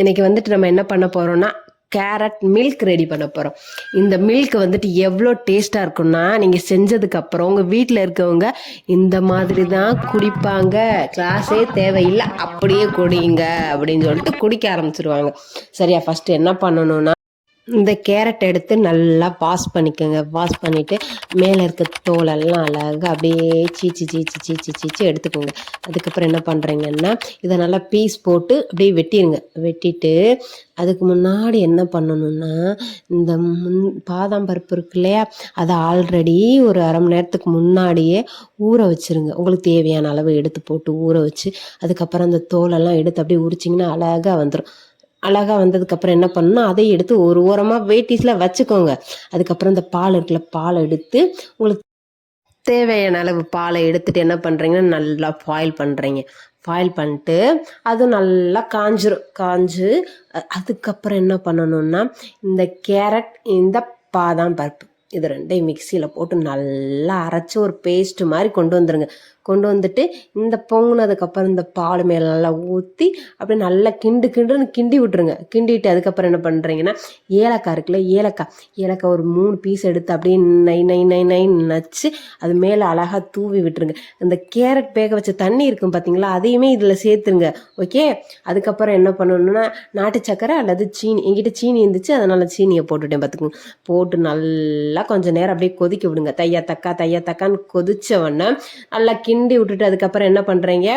இன்னைக்கு வந்துட்டு நம்ம என்ன பண்ண போறோம்னா கேரட் மில்க் ரெடி பண்ண போகிறோம் இந்த மில்க் வந்துட்டு எவ்வளோ டேஸ்ட்டாக இருக்கும்னா நீங்கள் செஞ்சதுக்கப்புறம் உங்கள் வீட்டில் இருக்கவங்க இந்த மாதிரி தான் குடிப்பாங்க. கிளாஸே தேவையில்லை அப்படியே குடிங்க அப்படின்னு சொல்லிட்டு குடிக்க ஆரம்பிச்சிருவாங்க. சரியா ஃபஸ்ட்டு என்ன பண்ணணும்னா இந்த கேரட் எடுத்து நல்லா வாஷ் பண்ணிக்கோங்க. வாஷ் பண்ணிவிட்டு மேலே இருக்க தோலெல்லாம் அழகாக அப்படியே சீச்சி சீச்சி சீச்சி சீச்சி எடுத்துக்கோங்க. அதுக்கப்புறம் என்ன பண்ணுறீங்கன்னா இதை நல்லா பீஸ் போட்டு அப்படியே வெட்டிடுங்க வெட்டிட்டு அதுக்கு முன்னாடி என்ன பண்ணணும்னா இந்த முன் பாதாம் பருப்பு இருக்கு இல்லையா அதை ஆல்ரெடி ஒரு அரை மணி நேரத்துக்கு முன்னாடியே ஊற வச்சிருங்க. உங்களுக்கு தேவையான அளவு எடுத்து போட்டு ஊற வச்சு அதுக்கப்புறம் அந்த தோலெல்லாம் எடுத்து அப்படியே உரிச்சிங்கன்னா அழகாக வந்துடும் அழகாக வந்ததுக்கப்புறம் என்ன பண்ணணும்? அதை எடுத்து ஒரு ஓரமாக வெயிட்டிஸில் வச்சுக்கோங்க. அதுக்கப்புறம் இந்த பால் இருக்குல்ல பால் எடுத்து உங்களுக்கு தேவையான அளவு பாலை எடுத்துட்டு என்ன பண்ணுறீங்கன்னா நல்லா ஃபாயில் பண்ணுறீங்க ஃபாயில் பண்ணிட்டு அது நல்லா காஞ்சிரும். காஞ்சு அதுக்கப்புறம் என்ன பண்ணணும்னா இந்த கேரட் இந்த பாதாம் பருப்பு இது ரெண்டையும் மிக்சியில் போட்டு நல்லா அரைச்சி ஒரு பேஸ்ட் மாதிரி கொண்டு வந்துருங்க. கொண்டு வந்துட்டு இந்த பொங்குனதுக்கப்புறம் இந்த பால் மேலே நல்லா ஊற்றி அப்படியே நல்லா கிண்டு கிண்டுன்னு கிண்டி விட்டுருங்க. கிண்டிட்டு அதுக்கப்புறம் என்ன பண்ணுறீங்கன்னா ஏலக்காய் இருக்குல்ல ஏலக்காய். ஏலக்காய் ஒரு மூணு பீஸ் எடுத்து அப்படியே நை நை நை நை நச்சு அது மேலே அழகாக தூவி விட்டுருங்க. இந்த கேரட் வேக வச்ச தண்ணி இருக்கும் பார்த்தீங்களா அதையுமே இதில் சேர்த்துருங்க. ஓகே? அதுக்கப்புறம் என்ன பண்ணணும்னா நாட்டு சக்கரை அல்லது சீனி என்கிட்ட சீனி இருந்துச்சு அதனால் சீனியை போட்டுட்டேன் பார்த்துக்கோங்க போட்டு நல்லா கொஞ்சம் நேரம் அப்படியே கொதிக்க விடுங்க. தையா தக்கா தையா தக்கான்னு கொதிச்ச உடனே நல்லா கிண்டி கிண்டி விட்டுட்டு அதுக்கப்புறம் என்ன பண்ணுறீங்க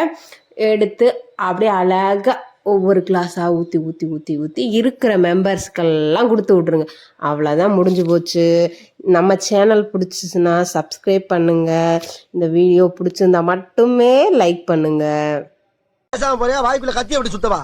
எடுத்து அப்படியே அழகாக ஒவ்வொரு கிளாஸாக ஊற்றி ஊற்றி ஊற்றி ஊற்றி இருக்கிற மெம்பர்ஸ்க்கெல்லாம் கொடுத்து விட்ருங்க அவ்வளோதான் முடிஞ்சு போச்சு. நம்ம சேனல் பிடிச்சிச்சுன்னா சப்ஸ்கிரைப் பண்ணுங்கள் இந்த வீடியோ பிடிச்சிருந்தா மட்டுமே லைக் பண்ணுங்கள் பேசாம வாய்க்குள்ள கத்தி அப்படி சுத்தவா?